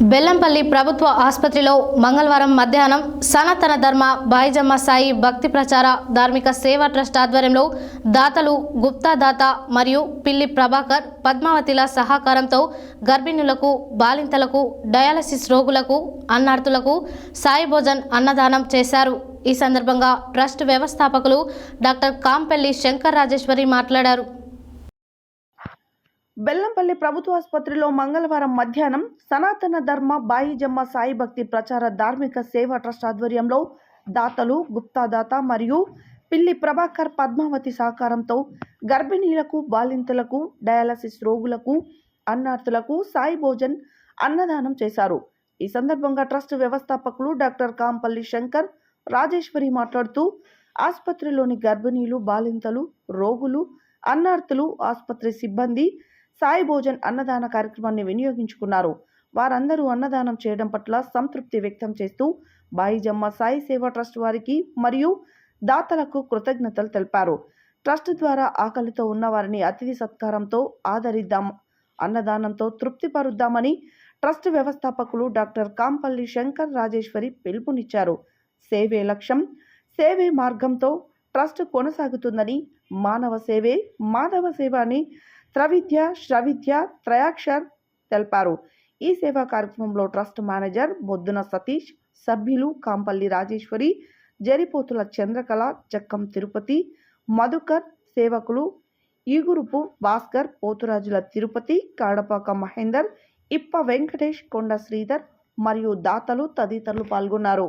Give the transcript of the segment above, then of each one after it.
బెల్లంపల్లి ప్రభుత్వ ఆసుపత్రిలో మంగళవారం మధ్యాహ్నం సనాతన ధర్మ బాయిజమ్మ సాయి భక్తి ప్రచార ధార్మిక సేవా ట్రస్ట్ ఆధ్వర్యంలో దాతలు గుప్తా దాత మరియు పిల్లి ప్రభాకర్ పద్మావతిల సహకారంతో గర్భిణులకు బాలింతలకు డయాలసిస్ రోగులకు అన్నార్థులకు సాయి భోజన్ అన్నదానం చేశారు. ఈ సందర్భంగా ట్రస్ట్ వ్యవస్థాపకులు డాక్టర్ కాంపల్లి శంకర్ రాజేశ్వరి మాట్లాడారు. బెల్లంపల్లి ప్రభుత్వ ఆసుపత్రిలో మంగళవారం మధ్యాహ్నం సనాతన ధర్మ బాయిజమ్మ సాయి భక్తి ప్రచార ధార్మిక సేవా ట్రస్ట్ ఆధ్వర్యంలో దాతలు గుప్తాదాత మరియు పిల్లి ప్రభాకర్ పద్మావతి సహకారంతో గర్భిణీలకు బాలింతలకు డయాలసిస్ రోగులకు అన్నార్థులకు సాయి భోజన్ అన్నదానం చేశారు. ఈ సందర్భంగా ట్రస్ట్ వ్యవస్థాపకులు డాక్టర్ కాంపల్లి శంకర్ రాజేశ్వరి మాట్లాడుతూ ఆసుపత్రిలోని గర్భిణీలు బాలింతలు రోగులు అన్నార్థులు ఆసుపత్రి సిబ్బంది సాయి భోజన్ అన్నదాన కార్యక్రమాన్ని వినియోగించుకున్నారు. వారందరూ అన్నదానం చేయడం పట్ల సంతృప్తి వ్యక్తం చేస్తూ బాయిజమ్మ సాయి సేవా ట్రస్ట్ వారికి మరియు దాతలకు కృతజ్ఞతలు తెలిపారు. ట్రస్ట్ ద్వారా ఆకలితో ఉన్న వారిని అతిథి సత్కారంతో ఆదరిద్దాం అన్నదానంతో తృప్తిపరుద్దామని ట్రస్ట్ వ్యవస్థాపకులు డాక్టర్ కాంపల్లి శంకర్ రాజేశ్వరి పిలుపునిచ్చారు. సేవే లక్ష్యం సేవే మార్గంతో ట్రస్ట్ కొనసాగుతుందని మానవ సేవే మాధవ సేవ అని త్రవిద్య శ్రవిద్య త్రయాక్షర్ తెలిపారు. ఈ సేవా కార్యక్రమంలో ట్రస్ట్ మేనేజర్ బొద్దున సతీష్ సభ్యులు కాంపల్లి రాజేశ్వరి జరిపోతుల చంద్రకళ జక్కం తిరుపతి మధుకర్ సేవకులు ఈగురుపు భాస్కర్ పోతురాజుల తిరుపతి కాడపాక మహేందర్ ఇప్ప వెంకటేష్ కొండ శ్రీధర్ మరియు దాతలు తదితరులు పాల్గొన్నారు.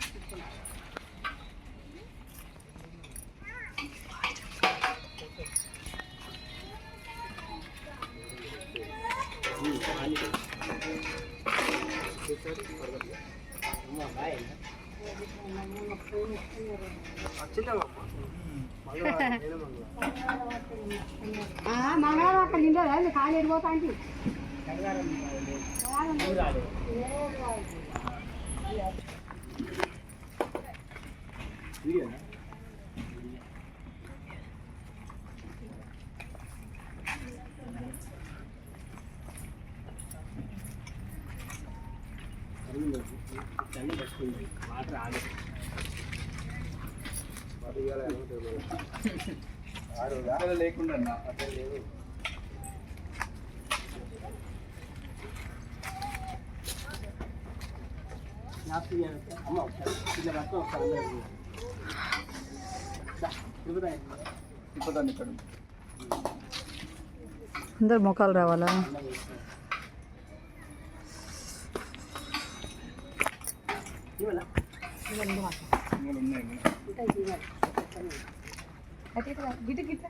నేనే ఉండాలా నిండా వాళ్ళు వచ్చినట్టు వేసేసుకోండి పట్టుకోన్నా వచ్చిందమ్మా మళ్ళీ నేనే మంగళ మంగళవారం అక్కడ నిండా ఖాళీ వెళ్ళిపోతా అంటే వాటర్ ఆగి అసలు లేకుండా అన్న. అమ్మ ఒకసారి ఇలా రక్తం ఒకసారి అందరూ దా, తిరుగుతాయి. తిప్పుతాను ఇక్కడ అందరు ముఖాలు రావాలా ఇవ్వాలా? గిట్ట గిట్ట